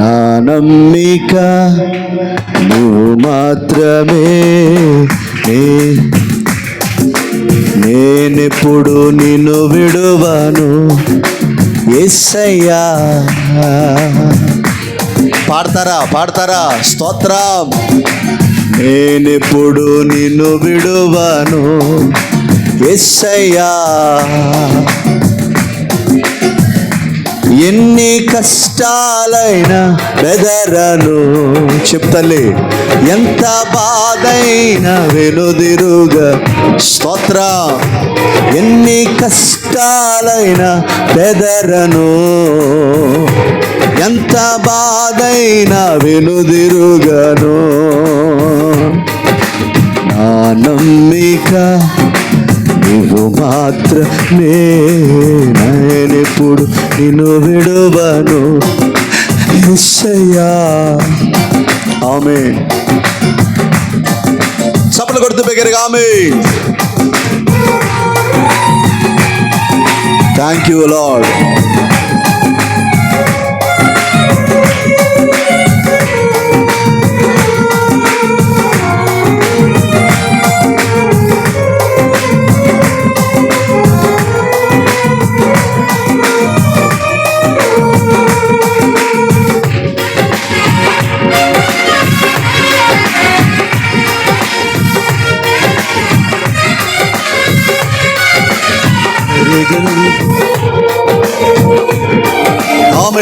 నా నమ్మిక నువ్వు మాత్రమే. నే నేనెప్పుడు నిన్ను విడువను? ఎస్సయ్యా పాడతారా పాడతారా? స్తోత్రం. నేనెప్పుడు నిన్ను విడువను? ఎస్సయ్యా ఎన్ని కష్టాలైనా బెదరను. చెప్తలే ఎంత బాధైనా వెనుదిరుగా స్తోత్ర. ఎన్ని కష్టాలైనా బెదరను. ఎంత బాధైనా వెనుదిరుగను నా నమ్మిక నువ్వు మాత్రమే. నేనెప్పుడు నిన్ను విడువను ఎస్సయ్యా ఆమె చప్పలు కొడుతూ బిగ్గరగా ఆమె థ్యాంక్ యూ లార్డ్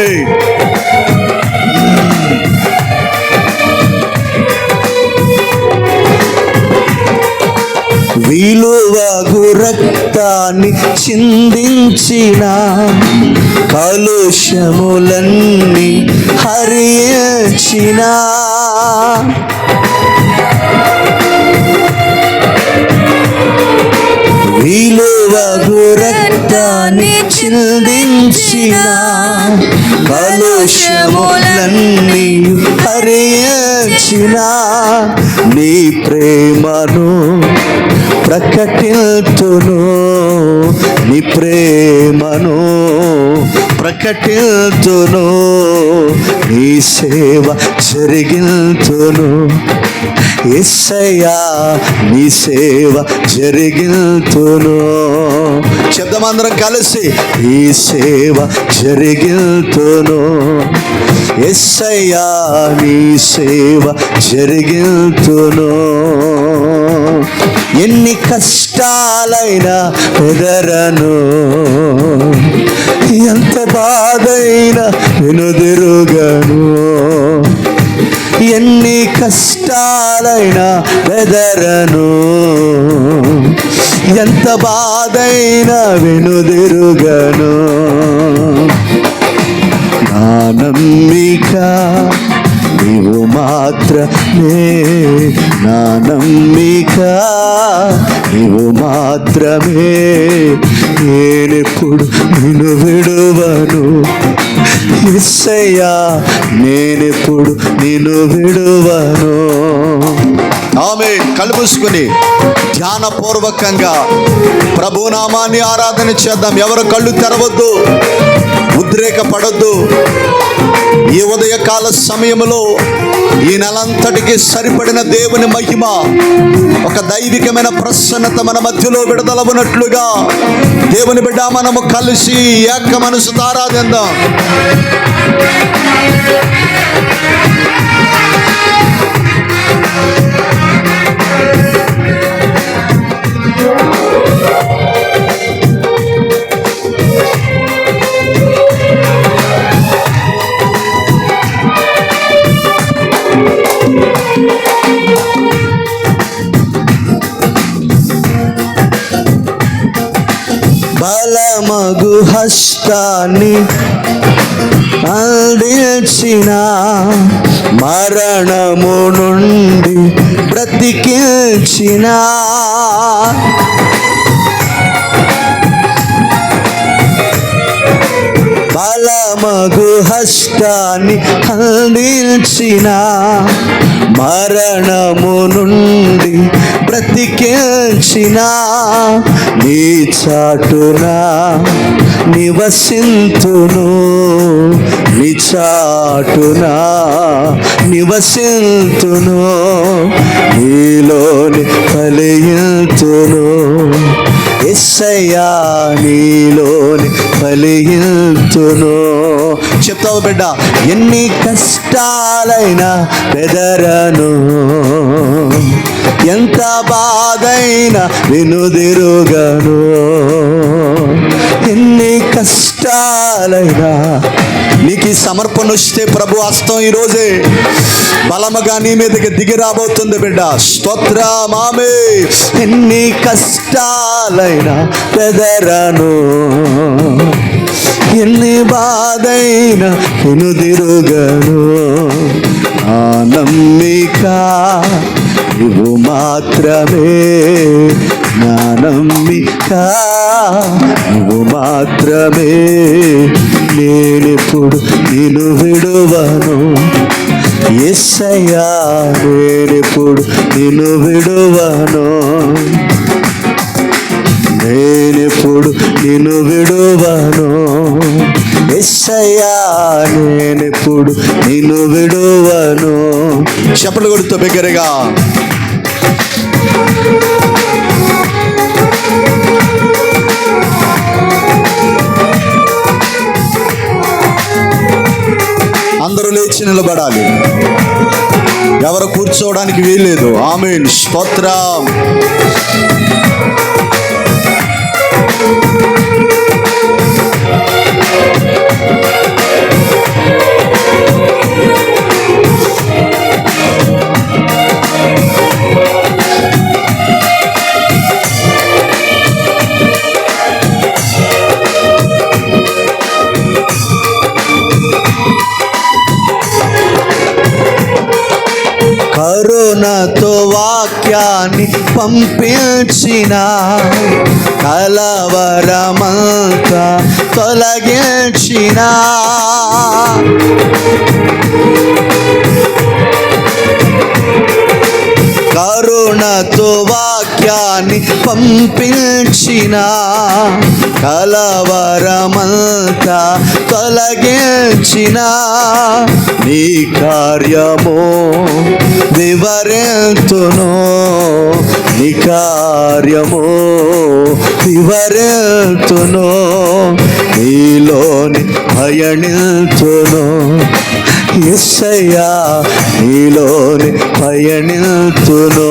ఆమె విలువగు రక్తాన్ని చిందించిన కలుషములన్నీ హరించిన విలువగు రక్తాన్ని చిందించిన కలుషములన్నీ హరించిన నీ ప్రేమను ప్రకటిల్తును నీ ప్రేమను ప్రకటిల్తును నీ సేవ జరిగిల్తును ఎస్సయ్యా నీ సేవ జరిగిల్తును శబ్దమందరం కలిసి? ఈ సేవ జరిగిల్తును ఎస్సయ్యా నీ సేవ జరిగిల్తును ఎన్ని కష్టాలైనా ఎదరను ఎంత బాధైనా వినుదిరుగను ఎన్ని కష్టాలైనా వెదరను ఎంత బాధైనా వెనుదిరుగను. నా నమ్మిక నీవు మాత్రమే నా నమ్మిక. నీవు మాత్రమే నేనెప్పుడు నిన్ను విడువను. ఇస్సయ్యా నేనెప్పుడు నిన్ను విడువను. ఆమె కలుపుసుకుని ధ్యానపూర్వకంగా ప్రభునామాన్ని ఆరాధన చేద్దాం. ఎవరు కళ్ళు తెరవద్దు. ఉద్రేక పడద్దు. ఈ ఉదయకాల సమయంలో ఈ నెలంతటికి సరిపడిన దేవుని మహిమ ఒక దైవికమైన ప్రసన్నత మన మధ్యలో విడుదలవునట్లుగా దేవుని బిడ్డ మనము కలిసి ఏక మనసు తారాదిందాం హస్తాన్ని అందించిన మరణము నుండి బ్రతికించిన. బలమగు హస్తాన్ని అందించిన మరణము నుండి బ్రతికించిన నీ చాటున నివసింతును. నిచాటునా నివసింతును. నీలోని ఫలింతును ఎస్సయ్యా నీలోని ఫలింతును చెప్తావు బిడ్డ ఎన్ని కష్టాలైనా బెదరను. ఎంత బాధైనా వినుదిరుగను ఎన్ని కష్టాలైనా ఈ సమర్పణ వస్తే ప్రభు హస్తం ఈరోజే బలముగా నీ మీదకి దిగి రాబోతుంది బిడ్డ. స్తోత్ర మామే ఎన్ని కష్టాలైనా పెదరను ఎన్ని బాధైనా ఎనుదిరుగను ఆ నమ్మిక ఇవు మాత్రమే. జ్ఞానం నమ్మిక నువ్వు మాత్రమే నేనెప్పుడు నేను విడువను. ఎస్సయ్యా నేనెప్పుడు నేను విడువను. నేనెప్పుడు నిన్ను విడువను. ఎస్సయ్యా నేనెప్పుడు నిన్ను విడువను. చెప్పలు కొడుతూ బిగ్గరగా. అందరూ లేచి నిలబడాలి? ఎవరు కూర్చోవడానికి వీల్లేదు. ఆమె స్తోత్రం. కరుణతో వాక్యాన్ని పంపించిన కలవరమంతా తొలగించిన. కరుణతో వాక్యాన్ని పంపించిన కలవరమంతా తొలగించిన నీ కార్యము వివరెంతును. నీ కార్యము వివరెంతును. నీ పయనిల్తును ఎస్సయ్యా నీలోని పయనిల్తును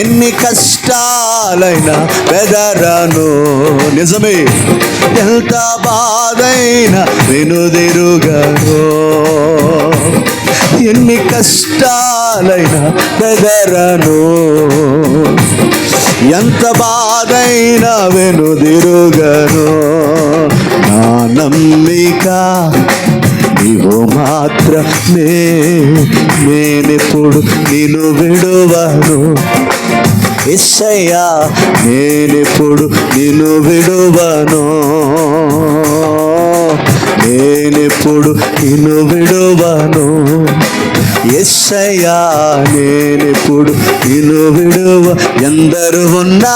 ఎన్ని కష్టాలైనా వెదరను నిజమే ఎంత బాధైనా వెనుదిరుగను ఎన్ని కష్టాలైనా వెదరను ఎంత బాధైనా వెనుదిరుగను నా నమ్మిక నీవు మాత్రమే నేనెప్పుడు నేను విడువను. ఎస్సయ్యా నేనెప్పుడు నిన్ను విడువను. నేనెప్పుడు నిన్ను విడువను? ఎస్సయ్యా నేనెప్పుడు నిన్ను విడువ? ఎందరు ఉన్నా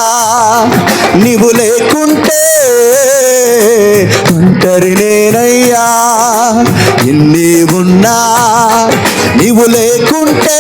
నీవు లేకుంటే ఒంటరి నేనయ్యా. ఎన్ని ఉన్నా నీవు లేకుంటే